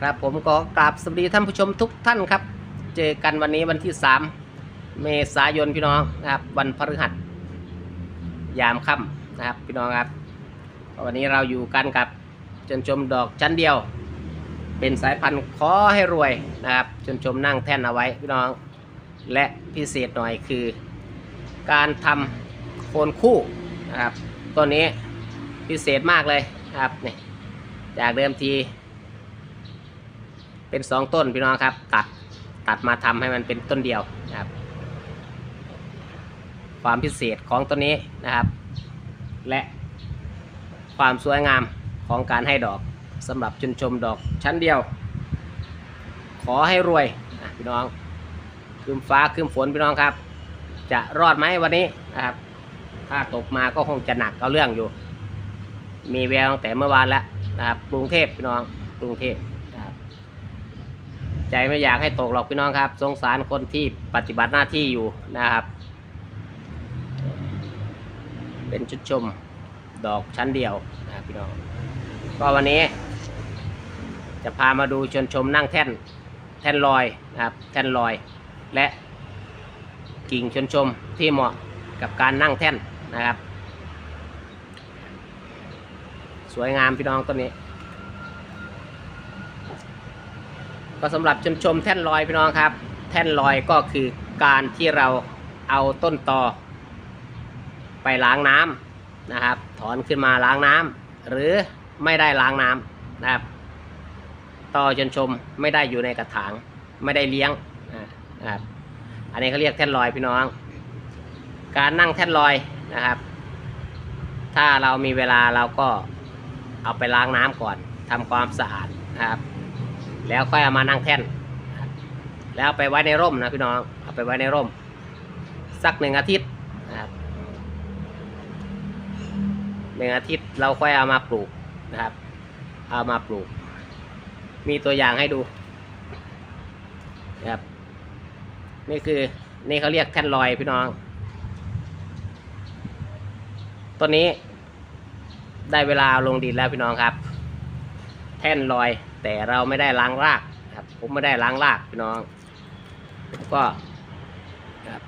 ครับผมก็กราบสวัสดีท่านผู้ชมทุกท่านครับ เจอกันวันนี้วันที่ 3 เมษายนพี่น้องนะครับ วันพฤหัสยามค่ำนะครับพี่น้องครับ วันนี้เราอยู่กันกับจนชมดอกชั้นเดียว เป็นสายพันธุ์ขอให้รวยนะครับจนชมนั่งแท่นเอาไว้พี่น้อง และพิเศษหน่อยคือ การทำโคนคู่นะครับตัวนี้พิเศษมากเลยครับนี่จากเดิมที เป็นสองต้นพี่น้องครับ ตัดตัดมาทำให้มันเป็นต้นเดียวนะครับ ความพิเศษของต้นนี้นะครับ และความสวยงามของการให้ดอกสำหรับชนชมดอกชั้นเดียว ขอให้รวยนะพี่น้องคืมฟ้าคืมฝนพี่น้องครับ จะรอดไหมวันนี้นะครับ ถ้าตกมาก็คงจะหนักเอาเรื่องอยู่ มีแววตั้งแต่เมื่อวานแล้วนะครับกรุงเทพพี่น้องกรุงเทพ ใจไม่อยากให้ตกหรอกพี่น้องครับ สงสารคนที่ปฏิบัติหน้าที่อยู่นะครับ เป็นชุดชมดอกชั้นเดียวนะพี่น้อง ก็วันนี้ จะพามาดูชนชมนั่งแท่นแท่นลอยนะครับ แท่นลอยและกิ่งชนชมที่เหมาะกับการนั่งแท่นนะครับ สวยงามพี่น้องต้นนี้ ก็สำหรับชมชมแท่นลอยพี่น้องครับ แท่นลอยก็คือการที่เราเอาต้นตอไปล้างน้ำนะครับ ถอนขึ้นมาล้างน้ำหรือไม่ได้ล้างน้ำนะครับตอชนชมไม่ได้อยู่ในกระถางไม่ได้เลี้ยงนะครับอันนี้เขาเรียกแท่นลอยพี่น้อง การนั่งแท่นลอยนะครับ ถ้าเรามีเวลาเราก็เอาไปล้างน้ำก่อนทำความสะอาดนะครับ แล้วค่อยเอามานั่งแท่น แล้วไปไว้ในร่มนะพี่น้องเอาไปไว้ในร่ม สักหนึ่งอาทิตย์นะครับหนึ่งอาทิตย์เราค่อยเอามาปลูกนะครับ เอามาปลูก มีตัวอย่างให้ดูนะครับนี่คือนี่เขาเรียกแท่นลอยพี่น้องต้นนี้ได้เวลาลงดินแล้วพี่น้องครับ ท่นลอย แต่เราไม่ได้ล้างรากครับผมไม่ได้ล้างรากพี่น้องก็นะครับ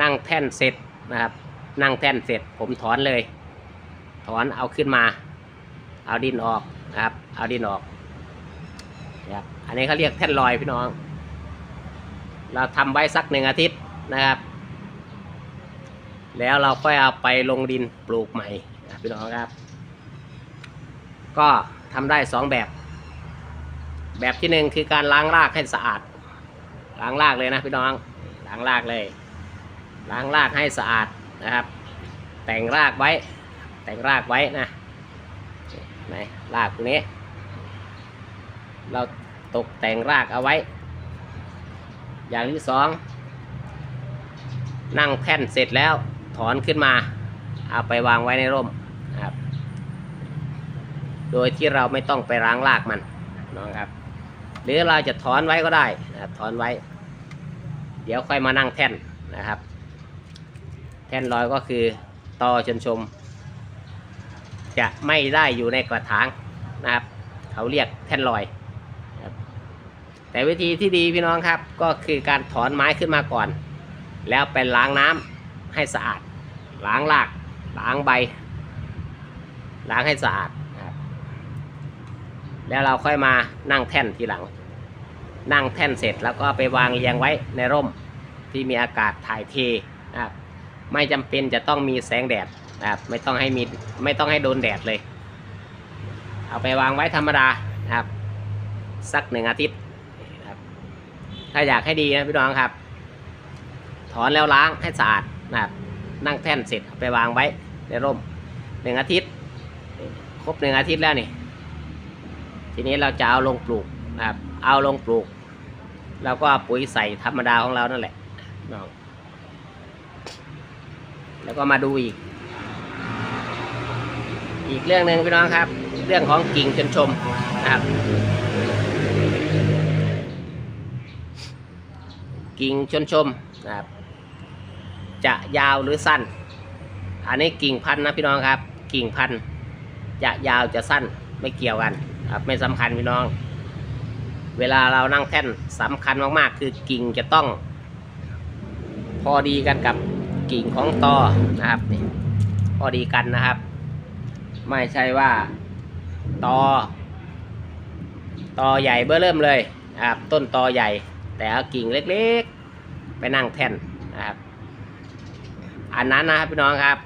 นั่งแท่นเสร็จนะครับ นั่งแท่นเสร็จผมถอนเลย ถอนเอาขึ้นมา เอาดินออกนะครับ เอาดินออกนะครับอันนี้เขาเรียกแท่นลอยพี่น้อง เราทำไว้สักหนึ่งอาทิตย์นะครับ แล้วเราค่อยเอาไปลงดินปลูกใหม่พี่น้องครับ ก็ทำได้สองแบบ แบบที่หนึ่งคือการล้างรากให้สะอาด ล้างรากเลยนะพี่น้องล้างรากเลย ล้างรากให้สะอาดนะครับ แต่งรากไว้ แต่งรากไว้นะไหนรากตรงนี้ เราตกแต่งรากเอาไว้ อย่างที่สองนั่งแท่นเสร็จแล้วถอนขึ้นมา เอาไปวางไว้ในร่ม โดยที่เราไม่ต้องไปล้างรากมันนะครับ หรือเราจะถอนไว้ก็ได้นะครับถอนไว้ เดี๋ยวค่อยมานั่งแท่นนะครับ แท่นลอยก็คือตอชนชม จะไม่ได้อยู่ในกระถางนะครับ เขาเรียกแท่นลอยแต่วิธีที่ดีพี่น้องครับ ก็คือการถอนไม้ขึ้นมาก่อน แล้วไปล้างน้ำให้สะอาด ล้างรากล้างใบ ล้างให้สะอาด แล้วเราค่อยมานั่งแท่นทีหลัง นั่งแท่นเสร็จแล้วก็ไปวางเรียงไว้ในร่มที่มีอากาศถ่ายเทนะครับไม่จำเป็นจะต้องมีแสงแดดนะครับไม่ต้องให้มีไม่ต้องให้โดนแดดเลย เอาไปวางไว้ธรรมดานะครับ สักหนึ่งอาทิตย์นะครับถ้าอยากให้ดีนะพี่น้องครับ ถอนแล้วล้างให้สะอาดนะครับนั่งแท่นเสร็จเอาไปวางไว้ในร่มหนึ่งอาทิตย์ ครบหนึ่งอาทิตย์แล้วนี่ ทีนี้เราจะเอาลงปลูกนะครับ เอาลงปลูกเราก็ปุ๋ยใส่ธรรมดาของเรานั่นแหละน้องแล้วก็มาดูอีก อีกเรื่องหนึ่งพี่น้องครับ เรื่องของกิ่งชนชมนะครับ กิ่งชนชมนะครับ จะยาวหรือสั้น อันนี้กิ่งพันธุ์นะพี่น้องครับ กิ่งพันธุ์จะยาวจะสั้นไม่เกี่ยวกัน ครับไม่สำคัญพี่น้อง เวลาเรานั่งแท่นสำคัญมากๆ คือกิ่งจะต้อง พอดีกันกับกิ่งของตอนะครับนี่พอดีกันนะครับ ไม่ใช่ว่าตอตอใหญ่เบื้อเริ่มเลยนะครับต้นตอใหญ่ แต่เอากิ่งเล็กๆ ไปนั่งแท่นนะครับ อันนั้นนะครับพี่น้องครับ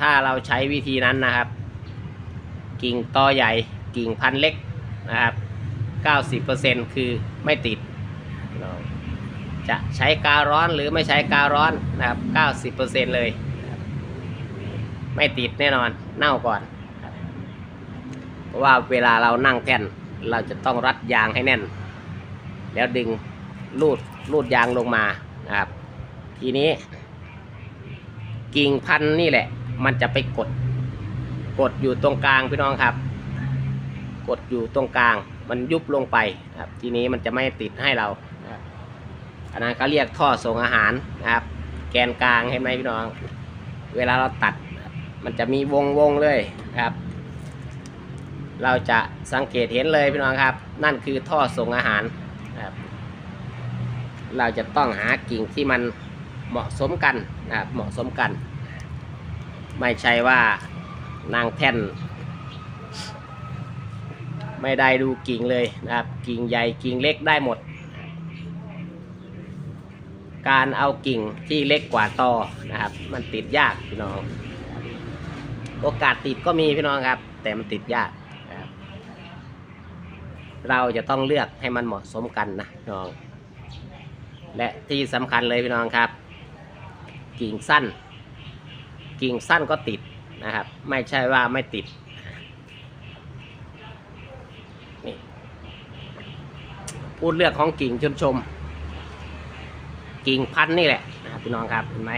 ถ้าเราใช้วิธีนั้นนะครับ กิ่งตอใหญ่กิ่งพันเล็ก นะครับ 90%คือไม่ติด จะใช้กาวร้อนหรือไม่ใช้กาวร้อนนะครับ 90%เลย ไม่ติดแน่นอนเน่าก่อน เพราะว่าเวลาเรานั่งแท่นเราจะต้องรัดยางให้แน่น แล้วดึงลูดลูดยางลงมานะครับ ทีนี้ กิ่งพันนี่แหละ มันจะไปกด กดอยู่ตรงกลางพี่น้องครับ กดอยู่ตรงกลาง มันยุบลงไปครับ ทีนี้มันจะไม่ติดให้เราอันนั้นเขาเรียกท่อส่งอาหารนะครับ แกนกลางเห็นไหมพี่น้อง เวลาเราตัด มันจะมีวงวงๆเลยครับ เราจะสังเกตเห็นเลยพี่น้องครับ นั่นคือท่อส่งอาหารครับ เราจะต้องหากิ่งที่มันเหมาะสมกันนะครับเหมาะสมกัน ไม่ใช่ว่านางแท่น ไม่ได้ดูกิ่งเลยนะครับ กิ่งใหญ่กิ่งเล็กได้หมด การเอากิ่งที่เล็กกว่าตอนะครับ มันติดยากพี่น้อง โอกาสติดก็มีพี่น้องครับ แต่มันติดยากนะครับ เราจะต้องเลือกให้มันเหมาะสมกันนะพี่น้อง และที่สำคัญเลยพี่น้องครับ กิ่งสั้น กิ่งสั้นก็ติดนะครับ ไม่ใช่ว่าไม่ติด พูดเรื่องของกิ่งชนชม กิ่งพันนี่แหละนะครับพี่น้องครับเห็นไหม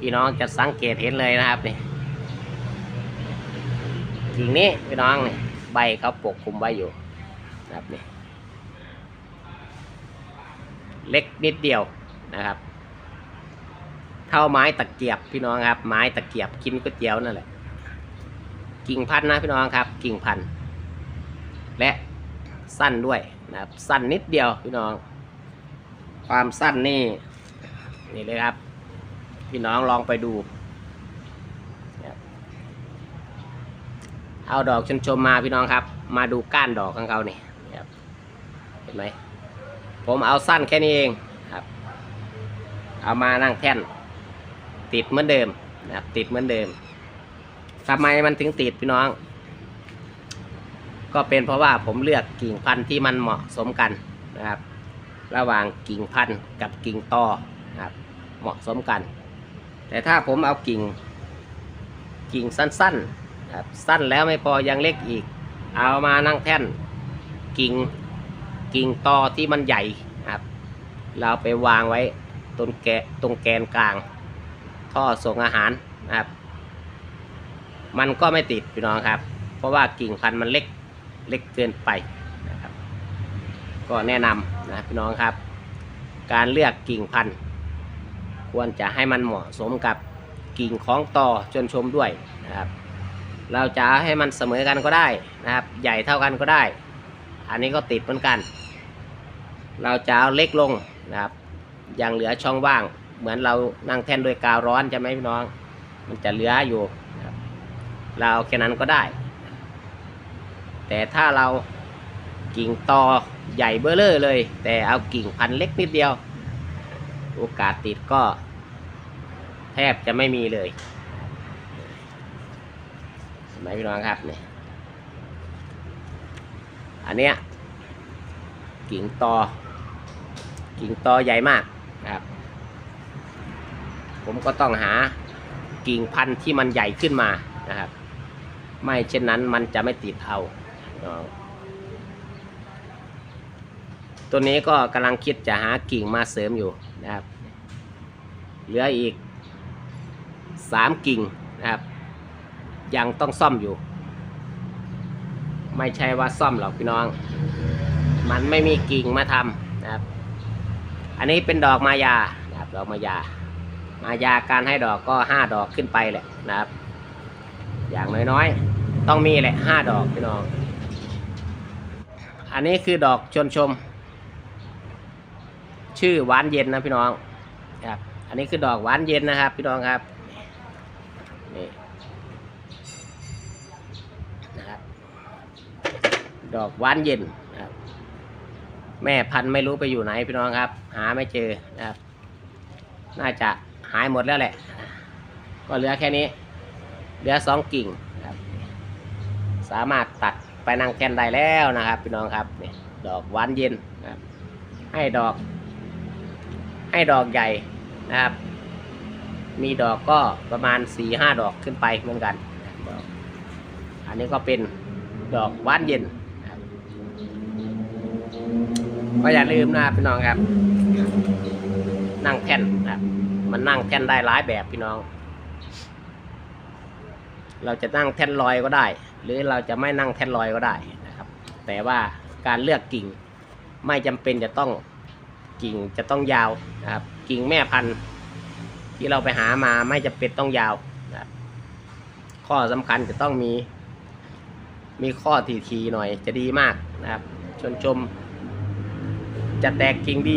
พี่น้องจะสังเกตเห็นเลยนะครับนี่กิ่งนี้พี่น้องนี่ใบเขาปกคลุมไว้อยู่นะครับนี่เล็กนิดเดียวนะครับ เท่าไม้ตะเกียบพี่น้องครับ ไม้ตะเกียบกินก๋วยเตี๋ยวนั่นแหละกิ่งพันนะพี่น้องครับ กิ่งพันและ สั้นด้วยนะครับ สั้นนิดเดียวพี่น้อง ความสั้นนี่นี่เลยครับ พี่น้องลองไปดูเอาดอกชนชมมาพี่น้องครับ มาดูก้านดอกของเขาเนี่นะครับเห็นไหมผมเอาสั้นแค่นี้เองครับ เอามานั่งแท่น ติดเหมือนเดิมนะครับ ติดเหมือนเดิมทำไมมันถึงติดพี่น้อง ก็เป็นเพราะว่าผมเลือกกิ่งพันธุ์ที่มันเหมาะสมกันนะครับ ระหว่างกิ่งพันธุ์กับกิ่งตอนะครับเหมาะสมกัน แต่ถ้าผมเอากิ่งกิ่งสั้นๆนครับสั้นแล้วไม่พอยังเล็กอีก เอามานั่งแท่นกิ่งกิ่งตอที่มันใหญ่ครับ เราไปวางไว้ตรงแกะตรงแกนกลาง ท่อส่งอาหารนะครับ มันก็ไม่ติดพี่น้องครับ เพราะว่ากิ่งพันธุ์มันเล็ก เล็กเกินไปนะครับ ก็แนะนำนะพี่น้องครับ การเลือกกิ่งพันธุ์ ควรจะให้มันเหมาะสมกับกิ่งของต่อจนชมด้วยนะครับ เราจะให้มันเสมอกันก็ได้นะครับ ใหญ่เท่ากันก็ได้ อันนี้ก็ติดเหมือนกัน เราจะเอาเล็กลงนะครับยังเหลือช่องว่าง เหมือนเรานั่งแท่นด้วยกาวร้อนใช่ไหมพี่น้อง มันจะเหลืออยู่นะรเราแค่นั้นก็ได้ แต่ถ้าเรากิ่งตอใหญ่เบ้อเลอเลย แต่เอากิ่งพันธุ์เล็กนิดเดียว โอกาสติดก็ แทบจะไม่มีเลยเห็นไหมพี่น้องครับเนี่ยอันเนี้ยกิ่งตอ กิ่งตอใหญ่มากนะครับ ผมก็ต้องหากิ่งพันธุ์ที่มันใหญ่ขึ้นมานะครับ ไม่เช่นนั้นมันจะไม่ติดเอา ตัวนี้ก็กำลังคิดจะหากิ่งมาเสริมอยู่นะครับ เหลืออีกสามกิ่งนะครับ ยังต้องซ่อมอยู่ ไม่ใช่ว่าซ่อมหรอกพี่น้อง มันไม่มีกิ่งมาทำนะครับ อันนี้เป็นดอกมายานะครับ ดอกมายา มายาการให้ดอกก็ห้าดอกขึ้นไปแหละนะครับ อย่างน้อยๆ ต้องมีแหละห้าดอกพี่น้อง อันนี้คือดอกชวนชม ชื่อหวานเย็นนะพี่น้องครับอันนี้คือดอกหวานเย็นนะครับ พี่น้องครับนี่นะครับ ดอกหวานเย็นนะครับแม่พันธุ์ไม่รู้ไปอยู่ไหนพี่น้องครับ หาไม่เจอนะครับ น่าจะหายหมดแล้วแหละ ก็เหลือแค่นี้ เหลือสองกิ่งครับ สามารถตัด ไปนั่งแคนได้แล้วนะครับ พี่น้องครับนี่ดอกหวานเย็นนะครับ ให้ดอก ให้ดอกใหญ่นะครับ มีดอกก็ประมาณสี่ห้าดอกขึ้นไปเหมือนกันดอกอันนี้ก็เป็นดอกหวานเย็นนะครับก็อย่าลืมนะครับพี่น้องครับ นั่งแท่นนะครับมันนั่งแท่นได้หลายแบบพี่น้อง เราจะนั่งแท่นลอยก็ได้ หรือเราจะไม่นั่งแท่นลอยก็ได้นะครับ แต่ว่าการเลือกกิ่งไม่จำเป็นจะต้องกิ่งจะต้องยาวนะครับ กิ่งแม่พันธุ์ที่เราไปหามาไม่จำเป็นต้องยาวนะข้อสำคัญจะต้องมี มีข้อทีๆหน่อยจะดีมากนะครับ ชนชม จะแตกกิ่งดี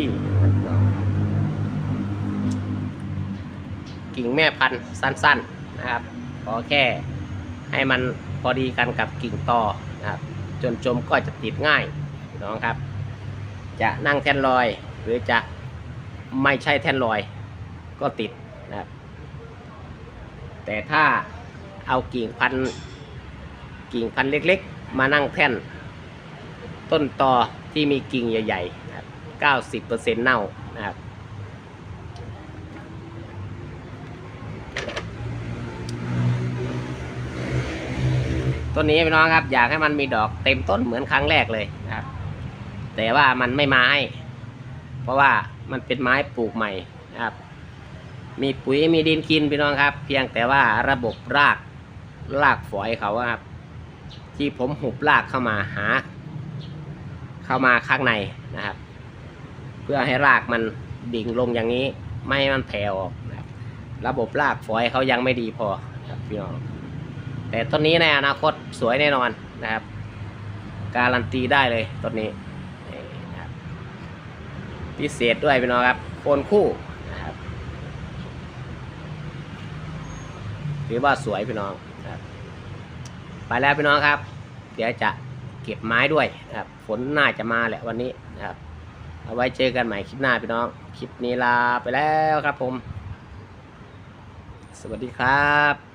กิ่งแม่พันธุ์สั้น ๆนะครับ ขอแค่ ให้มันพอดีกันกับกิ่งตอนะครับ จนชมก็จะติดง่ายน้องครับ จะนั่งแท่นลอย หรือจะไม่ใช่แท่นลอยก็ติดนะครับ แต่ถ้าเอากิ่งพันกิ่งพันเล็กๆ มานั่งแท่น ต้นตอที่มีกิ่งใหญ่ๆนะครับ90%เน่านะครับ ต้นนี้พี่น้องครับอยากให้มันมีดอกเต็มต้นเหมือนครั้งแรกเลยนะครับ แต่ว่ามันไม่มาให้ เพราะว่ามันเป็นไม้ปลูกใหม่นะครับ มีปุ๋ยมีดินกินพี่น้องครับ เพียงแต่ว่าระบบรากรากฝอยเขาอะครับ ที่ผมหุบรากเข้ามาหา เข้ามาข้างในนะครับ เพื่อให้รากมันดิ่งลงอย่างนี้ ไม่ให้มันแผ่ออกนะครับ ระบบรากฝอยเขายังไม่ดีพอครับพี่น้อง แต่ต้นนี้ในอนาคตสวยแน่นอนนะครับ การันตีได้เลยต้นนี้นะครับพิเศษด้วยพี่น้องครับโคนคู่นะครับถือว่าสวยพี่น้องนะครับ ไปแล้วพี่น้องครับ เดี๋ยวจะเก็บไม้ด้วยนะครับ ฝนน่าจะมาแหละวันนี้นะครับ เอาไว้เจอกันใหม่คลิปหน้าพี่น้อง คลิปนี้ลาไปแล้วครับผม สวัสดีครับ